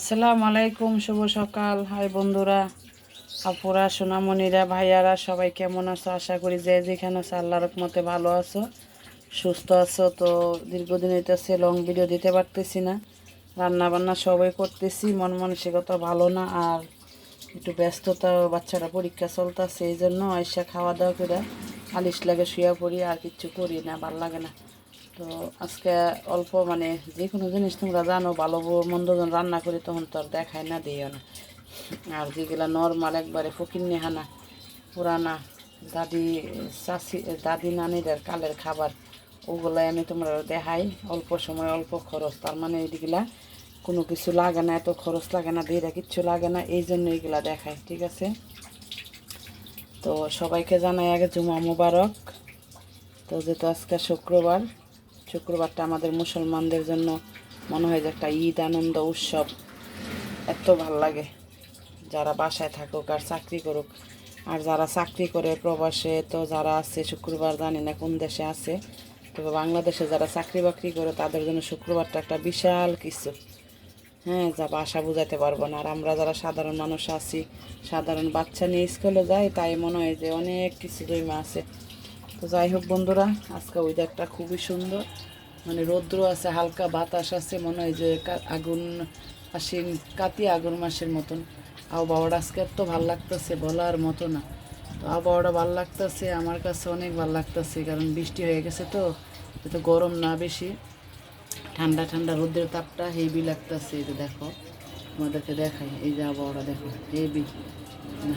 আসসালামু আলাইকুম, শুভ সকাল। হাই বন্ধুরা, আপুরা, সোনামণিরা, ভাইয়ারা, সবাই কেমন আছো? আশা করি যে যেখানে আছো, আল্লাহর রহমতে ভালো আছো, সুস্থ আছো। তো দীর্ঘদিন হইতেছে লং ভিডিও দিতে পারতেছি না। রান্না বান্না সবাই করতেছি, মন মানসিকতা ভালো না, আর একটু ব্যস্ততা, বাচ্চারা পরীক্ষা চলতেছে এই জন্য আইসা খাওয়া দাওয়া করে আলিশ লাগে শুয়ে পড়ি, আর কিচ্ছু করি না, ভালো লাগে না। তো আজকে অল্প মানে যে কোনো জিনিস তোমরা জানো, ভালো মন্দ রান্না করি তখন তো আর দেখায় না, দিও না। আর যেগুলা নর্মাল একবারে ফকির নেহানা, পুরানা দাদি চাষি দাদি নানিদের কালের খাবার, ওগুলাই আমি তোমরা দেখাই। অল্প সময়, অল্প খরচ, তার মানে এইগুলা কোনো কিছু লাগে না, এত খরচ লাগে না দিয়ে কিচ্ছু লাগে না, এই জন্য এইগুলা দেখাই, ঠিক আছে? তো সবাইকে জানাই আগে জুমা মুবারক। তো যেহেতু আজকে শুক্রবার শুক্রবারটা আমাদের মুসলমানদের জন্য মনে হয় যে একটা ঈদ আনন্দ উৎসব। এত ভালো লাগে। যারা বাসায় থাকুক আর চাকরি করুক। আর যারা চাকরি করে প্রবাসে, তো যারা আছে, শুক্রবার জানি না কোন দেশে আছে, তবে বাংলাদেশে যারা চাকরি বাকরি করে, তাদের জন্য শুক্রবারটা একটা বিশাল কিছু। হ্যাঁ যা বাসা বুঝাতে পারব না। আর আমরা যারা সাধারণ মানুষ আছি, সাধারণ বাচ্চা নিয়ে স্কুলে যাই, তাই মনে হয় যে অনেক কিছু দইমা আছে। তো যাই হোক বন্ধুরা, আজকে ওয়েদারটা খুবই সুন্দর। মানে রৌদ্র আছে, হালকা বাতাস আছে, মনে হয় যে আগুন আশ্বিন কাতি আগুন মাসের মতন। আবহাওয়াটা আজকে এত ভালো লাগতেছে বলার মতো না। তো আবহাওয়াটা ভালো লাগতেছে, আমার কাছে অনেক ভালো লাগতেছে, কারণ বৃষ্টি হয়ে গেছে তো তো গরম না বেশি। ঠান্ডা ঠান্ডা রোদের তাপটা হেভি লাগতেছে, এই দেখো, তোমাদেরকে দেখাই, এই যে আবহাওয়াটা দেখো হেভি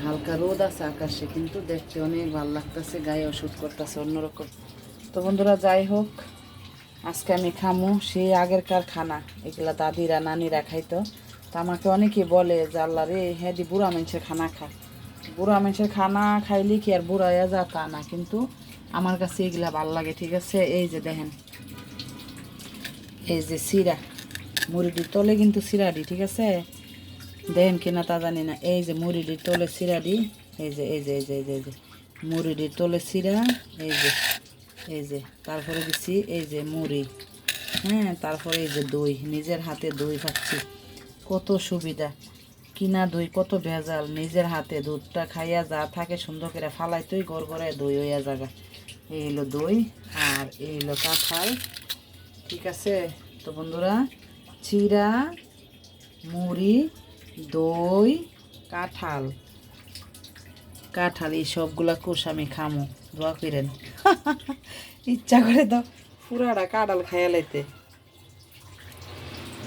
হালকা রোদ আছে আকাশে, কিন্তু দেখতে অনেক ভালো লাগতেছে, গায়ে ওষুধ করতেছে, অন্যরকম। তো বন্ধুরা, যাই হোক, আজকে আমি খামু সেই আগেরকার খানা এগুলা দাদিরা, নানিরা খাইতো। তা আমাকে অনেকে বলে যে, আল্লাহ রে হ্যাঁ দি বুড়া মানুষের খানা খা। বুড়া মানুষের খানা খাইলে কি আর বুড়া হয়ে যা তা না, কিন্তু আমার কাছে এগুলা ভালো লাগে, ঠিক আছে? এই যে দেখেন, এই যে সিরা। মুড়িটির তলে কিন্তু সিরাডি ঠিক আছে? দেখেন কিনা তা জানি না এই যে মুড়িটির তলে সিরাডি এই যে এই যে এই যে এই যে এই যে মুড়িটির তলে সিরা এই যে এই যে তারপরে দিচ্ছি এই যে মুড়ি হ্যাঁ তারপরে এই যে দই নিজের হাতে দই খাচ্ছি কত সুবিধা কিনা দই কত ভেজাল নিজের হাতে দুধটা খাইয়া যা থাকে সুন্দর করে ফালাইতেই গড় গড়ে দই হইয়া জায়গা এই হলো দই আর এই হলো কাঁঠাল ঠিক আছে তো বন্ধুরা চিরা মুড়ি দই, কাঁঠাল। কাঁঠাল, এই সবগুলা কোষ আমি খামো। দোয়া করেন। ইচ্ছা করে তো পুরাটা কাঁঠাল খাইয়া লাইতে।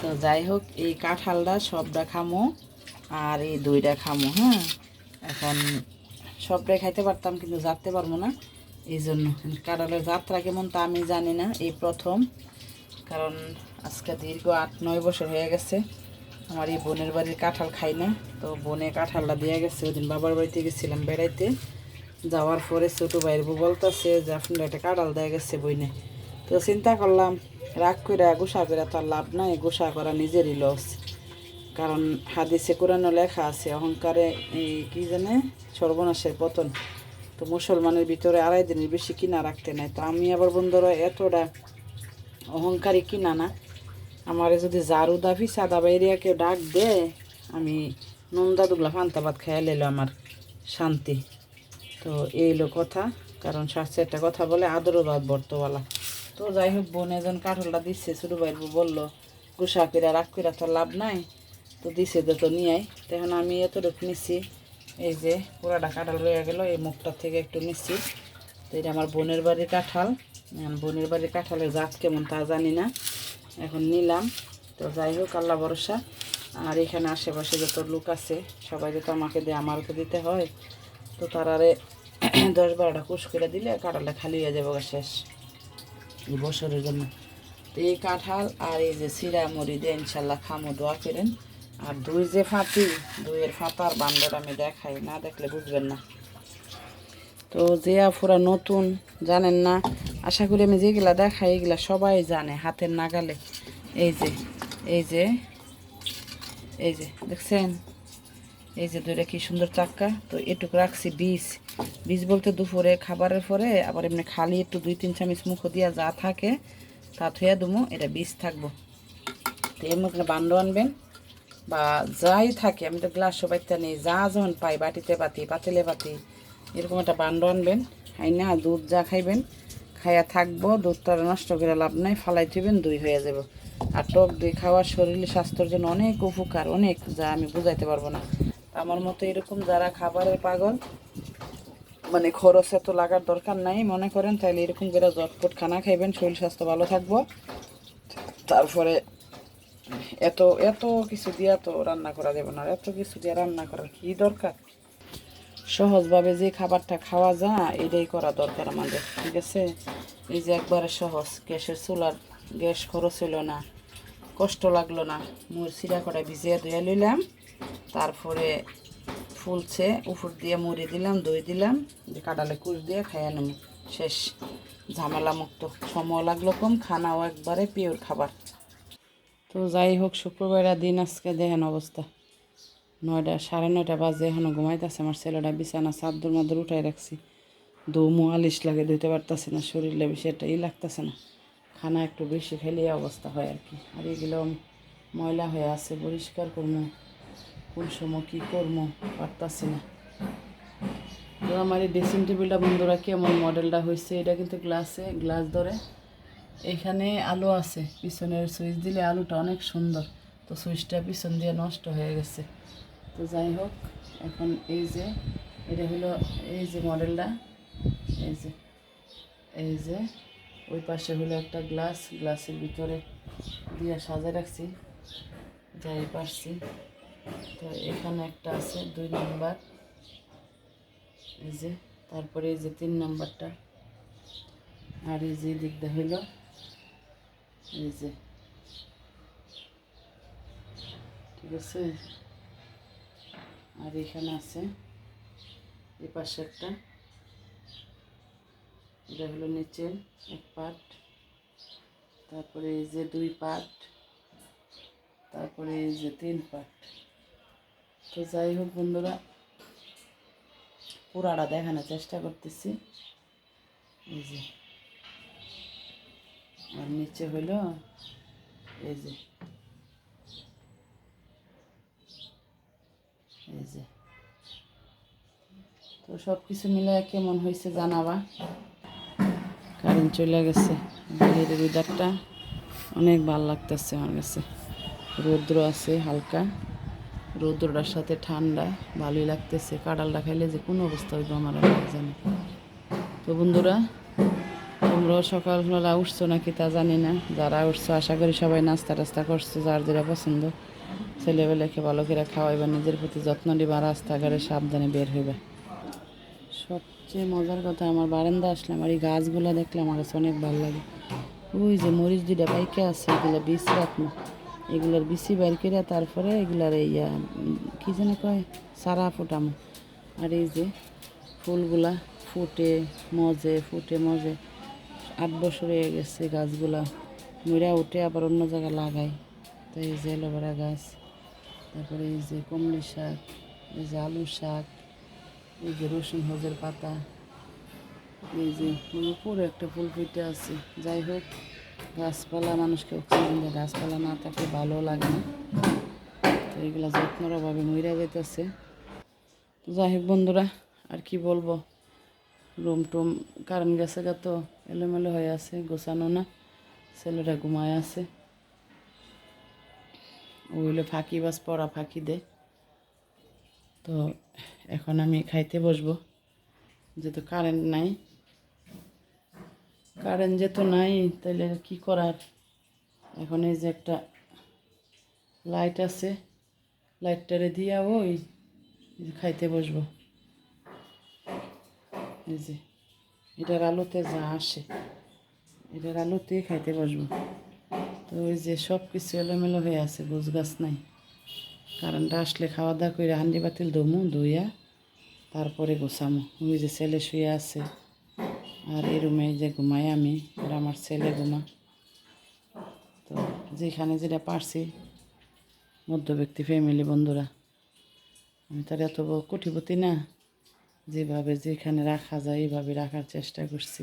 তো যাই হোক, এই কাঁঠালটা সবটা খামো আর এই দইটা খামো হ্যাঁ? এখন সবটাই খাইতে পারতাম, কিন্তু যাতে পারব না। এই জন্য কাঁঠালের যাত্রা কেমন তা আমি জানি না, এই প্রথম। কারণ আজকে দীর্ঘ আট, নয় বছর হয়ে গেছে। আমার এই বোনের বাড়ির কাঁঠাল খাই না। তো বোনে কাঁঠালটা দিয়ে গেছে, ওই দিন বাবার বাড়িতে গেছিলাম বেড়াইতে। যাওয়ার পরে ছোটো ভাইয়ের বউ বলতেছে যে আপনার একটা কাঁঠাল দেয়া গেছে বইনে। তো চিন্তা করলাম, রাগ করে গোসা করে তো আর লাভ নাই, গোসা করা নিজেরই লস। কারণ হাদিসে, কোরআনও লেখা আছে, অহংকারে এই কি জানে, সর্বনাশের পতন। তো মুসলমানের ভিতরে আড়াই দিনের বেশি কিনা রাখতে নাই। তো আমি আবার বন্ধুরা, এতটা অহংকারী কিনা না। আমারে যদি জারু দাফি, সাদা বাইরিয়া কেউ ডাক দে, আমি নন্দা দুগলা ফান্তা ভাত খেয়ে এলো আমার শান্তি। তো এই হলো কথা, কারণ শাস্ত্রে একটা কথা বলে, আদরও বাদ বর্তওয়ালা। তো যাই হোক, বোন এজন কাঠলটা দিচ্ছে ভাইয়ের বউ বলল গুসা করে রাগ করে তো লাভ নাই, তো দিছে যে তো নিয়ে তখন আমি এতটুকু নিচ্ছি এই যে পুরাটা কাঁঠাল রয়ে গেল, এই মুখটা থেকে একটু নিচ্ছি তো এটা আমার বোনের বাড়ির কাঁঠাল বোনের বাড়ির কাঁঠালের জাত কেমন তা জানি না। এখন নিলাম। তো যাই হোক, আল্লাহ ভরসা। আর এখানে আশেপাশে যত লোক আছে, সবাই তো আমাকে দিয়ে, আমারও তো দিতে হয়। তো তারারে দশ বারোটা কুশ করে দিলে কাঁঠালটা খালি হয়ে যাবে শেষ। এই বছরের জন্য। তো এই কাঁঠাল আর এই যে সিরা মুড়ি দিয়ে ইনশাল্লাহ খামো, দোয়া করেন। আর দুই যে ফাঁতি দুইয়ের ফাতার বান্ডার আমি দেখাই, না দেখলে বুঝবেন না। তো যে আফুরা নতুন, জানেন না, আশা করি আমি যেগুলা দেখাই, এগুলা সবাই জানে হাতের নাগালে। এই যে এই যে এই যে, দেখছেন? এই যে দুইটা কি সুন্দর চাক্কা, তো এটুকু রাখছি বীজ। বীজ বলতে দুপুরে, খাবারের পরে, আবার এমনি খালি একটু দুই, তিন চামচ মুখ দিয়া যা থাকে, তা থুয়া দুমো, এটা বীজ থাকব। তো এর মধ্যে বান্ড আনবেন, বা যাই থাকে, আমি তো গ্লাস সবাইতে নেই, যা যখন পাই বাটিতে বাতি, পাতিলে বাতি এরকম একটা বান্ড আনবেন হাই না দুধ যা খাইবেন খাইয়া থাকব, দুধটা নষ্ট করে লাভ নাই, ফালাই দিবেন, দুই হয়ে যাব। আর টক দই খাওয়া শরীর স্বাস্থ্যের জন্য অনেক উপকার, অনেক, যা আমি বুঝাইতে পারব না। আমার মতো এরকম যারা খাবারের পাগল মানে খরচ এত লাগার দরকার নাই, মনে করেন তাহলে এরকম করে জটপট খানা খাইবেন, শরীর স্বাস্থ্য ভালো থাকব। তারপরে এত এত কিছু দিয়া তো রান্না করা যাবে না এত কিছু দিয়ে রান্না করার কি দরকার? সহজভাবে যে খাবারটা খাওয়া যায়, এটাই করা দরকার আমাদের, ঠিক আছে? এই যে একবারে সহজ, গ্যাসের চুলার গ্যাস খরচ হলো না, কষ্ট লাগল না। মুর সিরা কড়াই ভিজিয়ে ধুয়ে নিলাম তারপরে ফুলছে উপর দিয়ে মুড়ি দিলাম, দই দিলাম যে কাটালে কুচ দিয়ে খাইয়া নেব শেষ, ঝামেলা মুক্ত। সময় লাগল কম, খানাও একবারে পিওর খাবার। তো যাই হোক শুক্রবার দিন আজকে দেখেন অবস্থা। নয়টা, সাড়ে নয়টা বাজে এখনও ঘুমাইতেছে আমার ছেলেটা, বিছানা চাদর মাদুর উঠাই রাখছি। দৌমু আলিশ লাগে, ধুইতে পারতেছে না শরীরে বেশি একটা ই লাগতেছে না। খানা একটু বেশি খেলে অবস্থা হয় আর কি। আর এগুলো ময়লা হয়ে আছে, পরিষ্কার করব কোন সময় কী করব পারতাছি না। তো আমার এই ড্রেসিং টেবিলটা বন্ধুরা কেমন মডেলটা হয়েছে এটা কিন্তু গ্লাসে, গ্লাস ধরে। এখানে আলো আছে, পিছনের সুইচ দিলে আলোটা অনেক সুন্দর। তো সুইচটা পিছন দিয়ে নষ্ট হয়ে গেছে। তো যাই হোক, এখন এই যে, এটা হলো এই যে মডেলটা, এই যে এই যে, ওই পাশে হলো একটা গ্লাস, গ্লাসের ভিতরে দিয়ে সাজা রাখছি, যাই পারছি। তো এখানে একটা আছে, দুই নাম্বার, এই যে, তারপরে এই যে তিন নাম্বারটা, আর এই যে দিকটা হইল এই যে, ঠিক আছে? আর এখানে আছে এই পাশে একটা। এটা হলো নিচের এক পার্ট। তারপরে এই যে দুই পার্ট, তারপরে এই যে তিন পার্ট। তো যাই হোক বন্ধুরা, পুরাটা দেখানোর চেষ্টা করতেছি। এই যে। আর নিচে হলো এই যে। এই যে। তো সব কিছু মিলে কেমন হয়েছে জানাবা? কারেন্ট চলে গেছে। বাইরের ওয়েদারটা অনেক ভালো লাগতেছে আমার কাছে। রৌদ্র আছে হালকা। রৌদ্রটার সাথে ঠান্ডা, ভালোই লাগতেছে। কাঁড়ালটা খাইলে যে কোনো অবস্থা হইব আমার জানি। তো বন্ধুরা, তোমরাও সকালবেলা উঠছো নাকি তা জানি না। যারা উঠছো, আশা করি সবাই নাস্তা টাস্তা করছ, যার যেটা পছন্দ। ছেলেবেলাকে ভালো করে খাওয়াইবা নিজের প্রতি যত্ন নিবা রাস্তাঘাটে সাবধানে বের হইবা। সবচেয়ে মজার কথা আমার বারান্দা আসলে আমার এই গাছগুলো দেখলে আমার কাছে অনেক ভালো লাগে। ওই যে মরিচ দুইটা বাইকে আছে এগুলো বিষ রাখব। এগুলোর বিসি বের করে তারপরে এগুলার উম, কি যেন কয় সারা ফুটামো। আর এই যে ফুলগুলা ফুটে মজে ফুটে মজে আট বছর হয়ে গেছে গাছগুলা। মরা উঠে আবার অন্য জায়গায় লাগাই। তো এই যে অ্যালোভেরা গাছ। তারপরে এই যে কমলি শাক, এই যে আলু শাক, এই যে রসুন হজের পাতা, এই যে উপরে একটা ফুল ফুটে আছে। যাই হোক, গাছপালা মানুষকে অক্সিজেন দেয়, গাছপালা না থাকলে ভালো লাগে না। তো এগুলো যত্নর অভাবে মইরা যেতেছে তো যাই হোক বন্ধুরা, আর কি বলব? রুম টুম, কারেন্ট গেছে গা তো, এলোমেলো হয়ে আছে, গোছানো না। ছেলেরা ঘুমায় আছে। ওইগুলো ফাঁকি বাস পড়া ফাঁকি দে। তো এখন আমি খাইতে বসবো। যেহেতু কারেন্ট নাই। কারেন্ট যেহেতু নাই তাহলে কি করার? এখন এই যে একটা লাইট আছে লাইটটারে দিয়া ওই খাইতে বসবো। এই যে, এটার আলোতে যা আসে, এটার আলোতে খাইতে বসবো। তো ওই যে সব কিছু এলোমেলো হয়ে আছে, গোছ গাছ নাই। কারেন্টটা আসলে খাওয়া দাওয়া করে হান্ডি বাতিল দমু ধুইয়া তারপরে গোছামো। ওই যে ছেলে শুয়ে আছে, আর এই রুমে যে ঘুমাই আমি, আর আমার ছেলে ঘুমা। তো যেখানে যেটা পারছি মধ্যব্যক্তি ফ্যামিলি বন্ধুরা। আমি তার এত কোটিপতি না, যেভাবে যেখানে রাখা যায়, এইভাবে রাখার চেষ্টা করছি।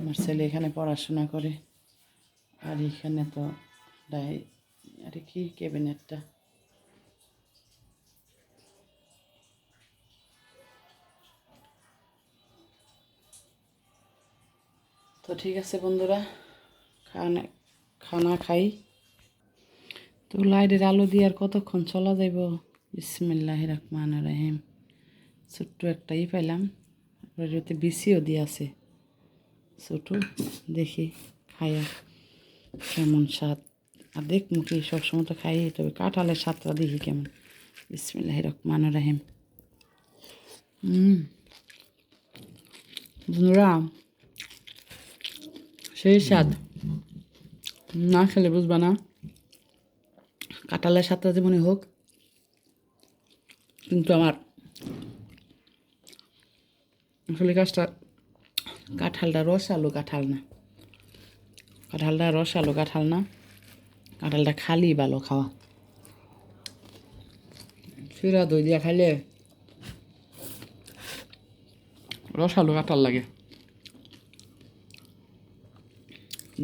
আমার ছেলে এখানে পড়াশোনা করে। আর এখানে তো ডাই আর কি ক্যাবিনেটটা? তো ঠিক আছে বন্ধুরা খানা খানা খাই। তো লাইটের আলো দিয়ে আর কতক্ষণ চলা যাইব? ইসমিল্লাহ রহমান রহিম। ছোট্ট একটাই পাইলাম এতে বিসিও দিয়ে আছে। ছোটো, দেখি খায়া কেমন স্বাদ? আর দেখ মুখে সবসময় তো খাই তবে কাঁঠালের স্বাদটা দেখি কেমন। বিসমিল্লাহ রহমান রহিম। হুম। বন্ধুরা, সেই স্বাদ। না খেলে বুঝবা না। কাঁঠালের স্বাদটা যেমনই হোক, কিন্তু আমার আসলে গাছটা কাঁঠালটা রস আলু কাঁঠাল না। কাঁঠালটা রস আলু কাঁঠাল না? কাঁঠালটা খালি ভালো খাওয়া। শিরা দই দিয়া খাইলে রস আলু কাঁঠাল লাগে।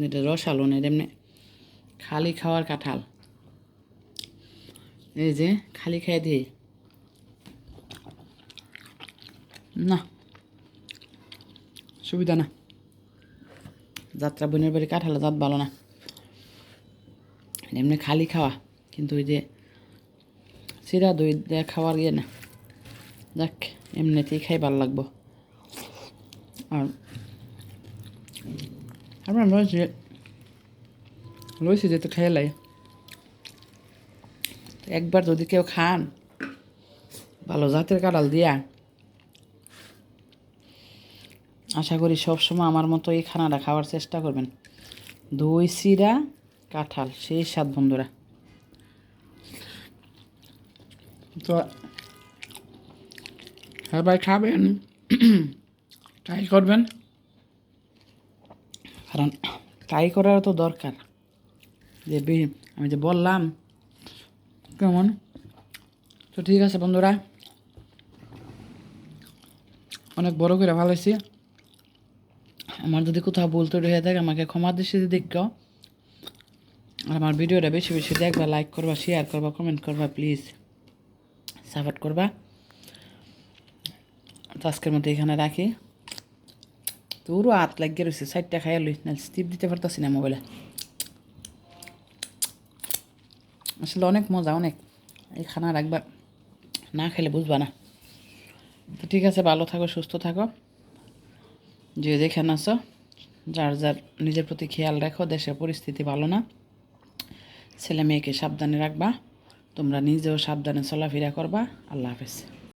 এটা রস আলু না, এটা এমনি খালি খাওয়ার কাঁঠাল। এই যে খালি খাই দিই। না, সুবিধা না। যাত্রা বোনের বাড়ি কাঁঠালে জাত ভালো না। এমনি খালি খাওয়া, কিন্তু ওই যে চিরা দই দেওয়া খাওয়ার ইয়ে না। যাক, এমনিতেই খাই ভালো লাগবো। আর আমরা রয়েছে রয়েছে যেহেতু খেয়ে লাই। একবার যদি কেউ খান, ভালো জাতের কাঁঠাল দিয়া আশা করি সবসময় আমার মতো এই খানাটা খাওয়ার চেষ্টা করবেন। দই চিরা কাঁঠাল সেই স্বাদ বন্ধুরা। তো হ্যাঁ ভাই খাবেন। ট্রাই করবেন। কারণ ট্রাই করার তো দরকার। যে আমি যে বললাম কেমন? তো ঠিক আছে বন্ধুরা। অনেক বড় করে ভালোইছি আমার যদি কোথাও বলতে হয়ে থাকে, আমাকে ক্ষমা দৃষ্টিতে দেখো। আর আমার ভিডিওটা বেশি বেশি দেখবা লাইক করবা শেয়ার করবা কমেন্ট করবা প্লিজ সাপোর্ট করবা। তো আজকের মতো এখানে রাখি। তোরও হাত লাগিয়ে রয়েছে সাইডটা খাইয়া লই। না স্টিপ দিতে পারতাছি না মোবাইলে আসলে অনেক মজা, অনেক। এই খানা রাখবা না খেলে বুঝবা না। তো ঠিক আছে, ভালো থাকো, সুস্থ থাকো। যে যেখানে আছো যার যার নিজের প্রতি খেয়াল রাখো, দেশের পরিস্থিতি ভালো না। ছেলে মেয়েকে সাবধানে রাখবা, তোমরা নিজেও সাবধানে চলাফেরা করবা। আল্লাহ হাফেজ।